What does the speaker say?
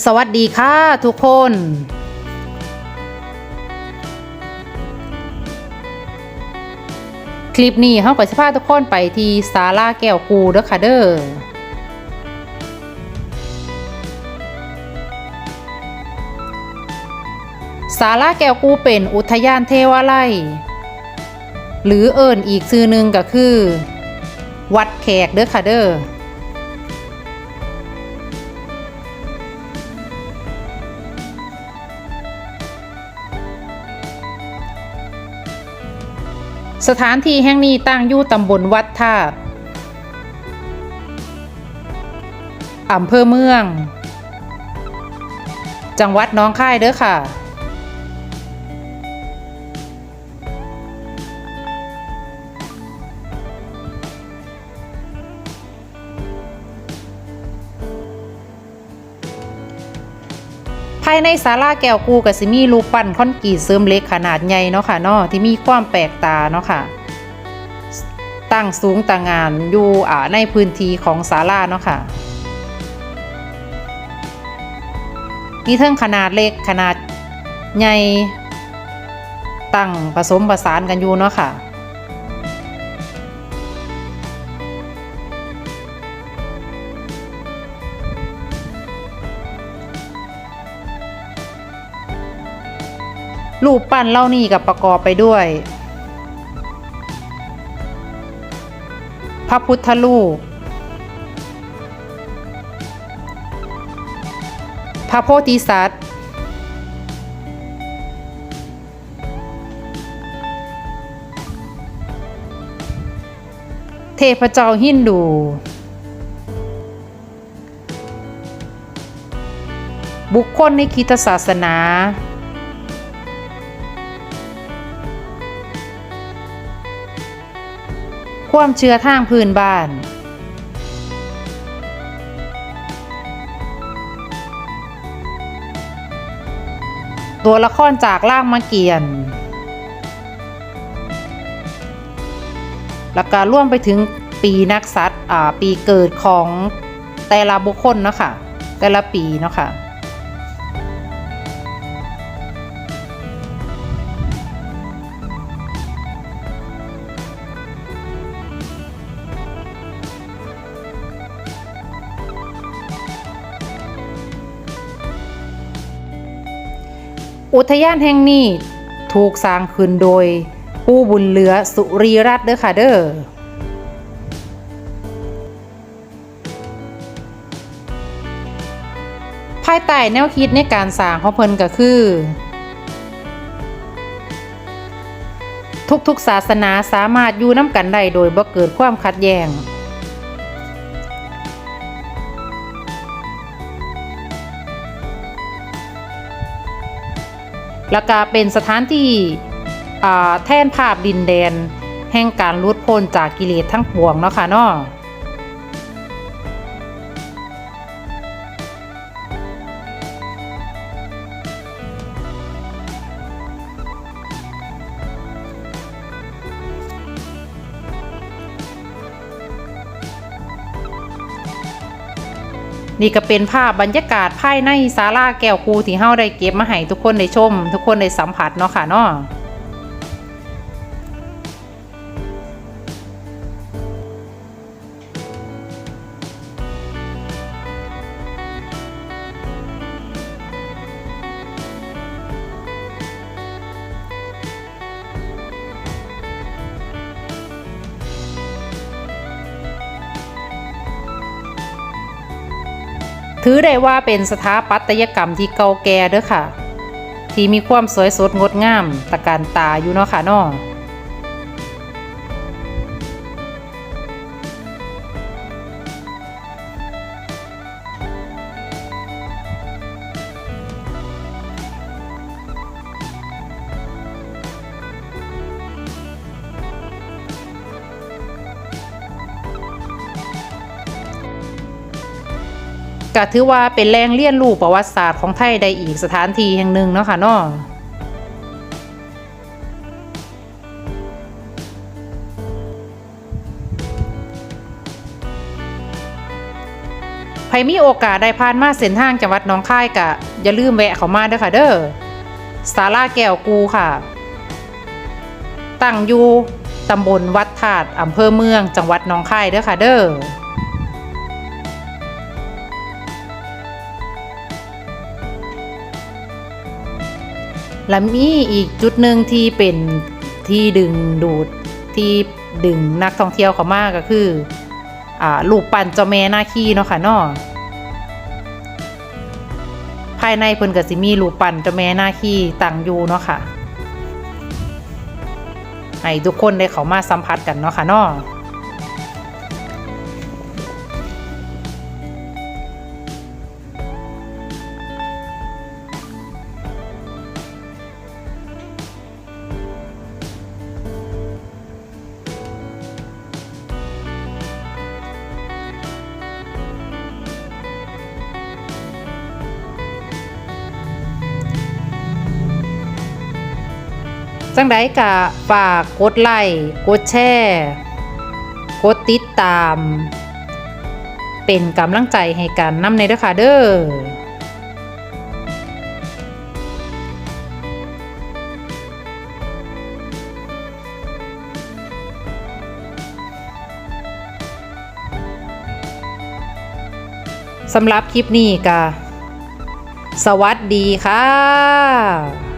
สวัสดีค่ะทุกคน คลิปนี้เฮาก็สิพาทุกคนไปที่ศาลาแก้วกูเด้อค่ะเด้อศาลาแก้วกูเป็นอุทยานเทวาลัย หรือเอิ้นอีกชื่อหนึ่งก็คือ วัดแขกเด้อค่ะเด้อ สถานที่แห่งนี้ตั้งอยู่ตำบลวัดธาตุอำเภอเมือง จังหวัดน้องคายเด้อค่ะายในศาลาแก้วกูก็สิมีรูปปั้นคอนกีเสริมเล็กขนาดใหญ่เนาะค่ะเนาะที่มีความแปลกตาเนาะค่ะ ตั้งสูงต่างงานอยู่อ่าในพื้นที่ของศาลาเนาะค่ะมีเทั้งขนาดเล็กขนาดใหญ่ตั้งผสมผสานกันอยู่เนาะค่ะ รูปปั้นเล่านี่กับประกอบไปด้วย พระพุทธรูปพระโพธิสัตว์เทพเจ้าฮินดูบุคคลในคริสตศาสนา ความเชื่อทางพื้นบ้าน ตัวละครจากล่างมาเกียนแล้วก็ร่วมไปถึงปีนักสัตว์ปีเกิดของแต่ละบุคคลเนาะค่ะแต่ละปีเนาะค่ะ อุทยานแห่งนี้ถูกสร้างขึ้นโดยผู้บุญเหลือสุรีรัตน์เด้อค่ะเด้อภายใต้แนวคิดในการสร้างของเพิ่นก็คือ ทุกๆศาสนาสามารถอยู่น้ำกันได้โดยบ่เกิดความขัดแย้ง แล้วก็เป็นสถานที่แท่นภาพดินแดน แห่งการลุดพ้นจากกิเลสทั้งปวงเนาะค่ะเนาะ นี่ก็เป็นภาพบรรยากาศภายในศาลาแก้วคูที่เฮาได้เก็บมาให้ทุกคนได้ชม ทุกคนได้สัมผัสเนาะค่ะเนาะ ถือได้ว่าเป็นสถาปัตยกรรมที่เก่าแก่เด้อค่ะ ที่มีความสวยสดงดงามตะการตาอยู่เนาะค่ะเนาะ ก็ถือว่าเป็นแรงเรียนรู้ประวัติศาสตร์ของไทยได้อีกสถานที่แห่งหนึ่งเนาะค่ะเนาะใครมีโอกาสได้ผ่านมาเส้นทางจังหวัดหนองคายกะอย่าลืมแวะเข้ามาเด้อค่ะเด้อศาลาแก้วกูค่ะ ตั้งอยู่ตำบลวัดถาดอำเภอเมืองจังหวัดหนองคายเด้อค่ะเด้อ และมีอีกจุดหนึ่งที่เป็นที่ดึงดูดที่ดึงนักท่องเที่ยวเขามากก็คืออ่าลูกปั่นเจ้าแม่นาคีเนาะค่ะเนาะภายในเพิ่นก็สิมีลูกปั่นเจ้าแม่นาคีตั้งอยู่เนาะค่ะให้ทุกคนได้เข้ามาสัมผัสกันเนาะค่ะเนาะ จังไดกะฝากกดไลค์กดแชร์กดติดตาม เป็นกำลังใจให้กันนำในเด้อค่ะเด้อสำหรับคลิปนี้กะสวัสดีค่ะ